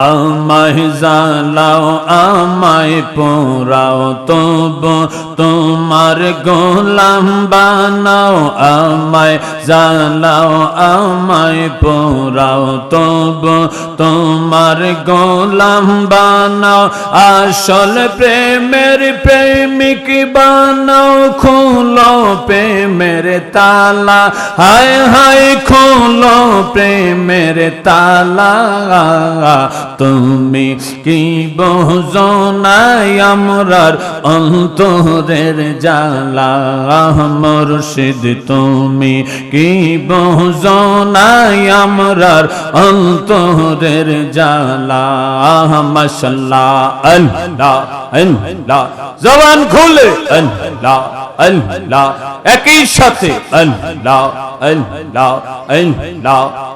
আমায় জালাও আমায় পোড়াও, তব তোমার গোলাম বানাও, আমায় জালাও আমায় পোড়াও, তব তোমার গোলাম বানাও, আসল প্রেমের প্রেমিক বানাও, খুলো প্রেমের তালা, হায় হায় খুলো প্রেমের তালা তুমি কি বহজনাই আমরার অন্তরের জালা মুর্শিদ, তুমি কি বহজনাই আমরার অন্তরের জালা মাশাল্লাহ, আল্লাহ আল্লাহ। জবান খুলে, আল্লাহ আল্লাহ। একই সাথে, আল্লাহ আল্লাহ আল্লাহ।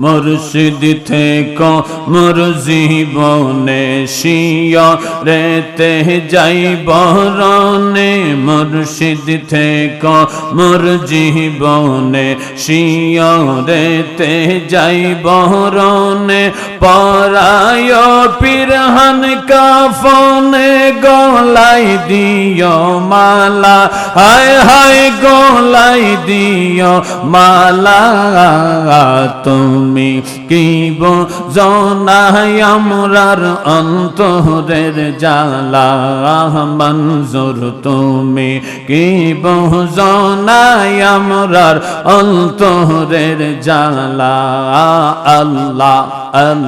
মুর্শিদ থেকে মোর জীবনে শিয়া, রেতে যাই বরণে মুর্শিদ থেকে মোর জীবনে শিয়া, রেতে যাই বরণে পরায় পিরহান কাফনে গলাই দিও মালা। হায় হায় গলাই দিও মালা। তুমি কি জনাই আমরার অন্তরের জালা মঞ্জুর তুমি কি জনাই আমরার অন্তরের জালা আল্লাহ আল্লাহ।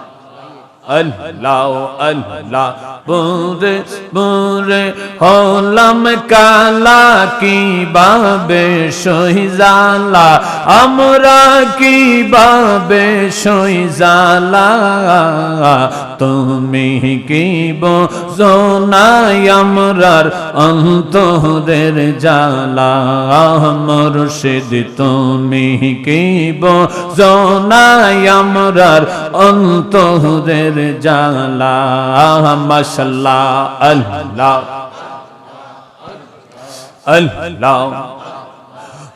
আল্লাহ আল্লাহ। পুরে পুরে হলাম কালা, কি বাবে সইজালা আমরা কি বাবে সইজালা তুমি কি বোনাই আমরার অন্তরের জালা মুর্শিদ, তুমি কি বোনাই আমরার অন্তরের জালা মাশাল্লাহ আল্লাহ। আল্লাহ।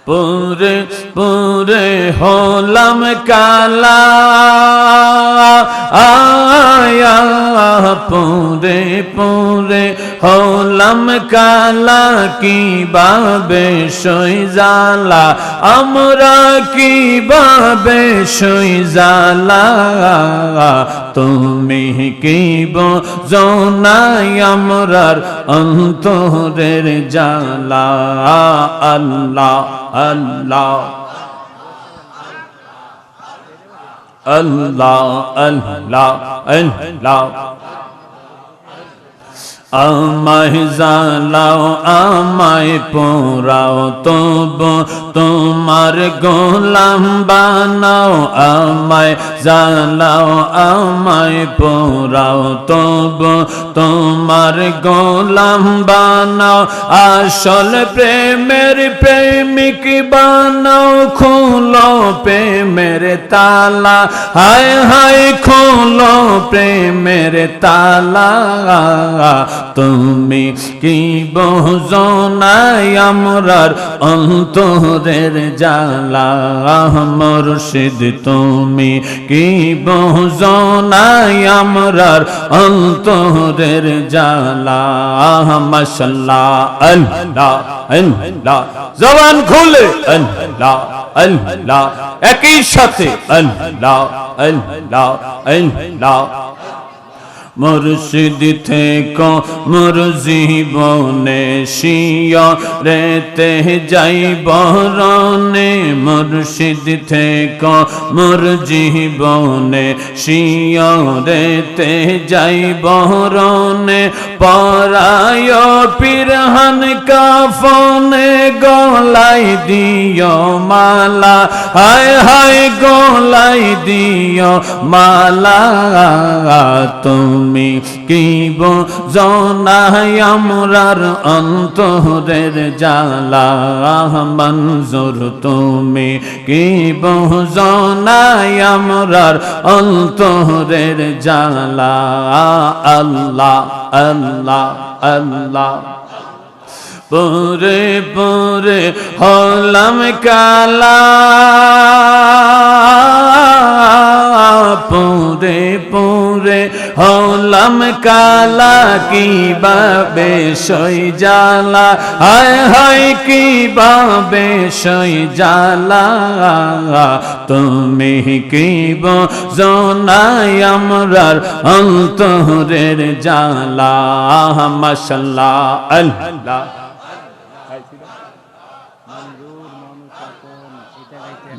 পুরে পুরে হলাম কালা আয়া পুরে পুরে হলাম কালা কি বাবে সইজালা আমরা কি বাবে সইজালা তুমি কি জনাই আমরার অন্তরের জালা আল্লাহ আল্লাহ। আল্লাহ আল্লাহ আল্লাহ। আমায় জালাও আমায় পোড়াও তব তোমার গোলাম বানাও আমায় জালাও আমায় পোড়াও, তব তোমার গোলাম বানাও, আসল প্রেমের প্রেমিক বানাও, খুলো প্রেমের তালা, হায় হায় খুলো প্রেমের তালা, তুমি কি বহজনাই আমরার অন্তরের জালা মুর্শিদ তুমি কি বহজনাই আমরার অন্তরের জালা মাশাল্লাহ, আল্লাহ আল্লাহ। জবান খুলে, আল্লাহ আল্লাহ। একই সাথে, আল্লাহ আল্লাহ আল্লাহ। মুর্শিদ থেকে মোর জীবনে শিয়া রেতে যাই বরণে। মুর্শিদ থেকে মোর জীবনে শিয়া রেতে যাই বরণে। পরায় পিরহান কাফনে গলাই দিও মালা। হায় হায় গলাই দিও মালা। তুমি কি জনাই আমরার অন্তরের জালা মঞ্জুর, তুমি কি জনাই আমরার অন্তরের জালা আল্লাহ আল্লাহ আল্লাহ। পুরে পুরে হলাম কালা। পুরে পুরে, হলাম কালা, কি বাবে সই জালা হায় হায়, কি বাবে সই জালা তুমি কি জনাই অন্তরের জালা মাশাল্লাহ, আল্লাহ।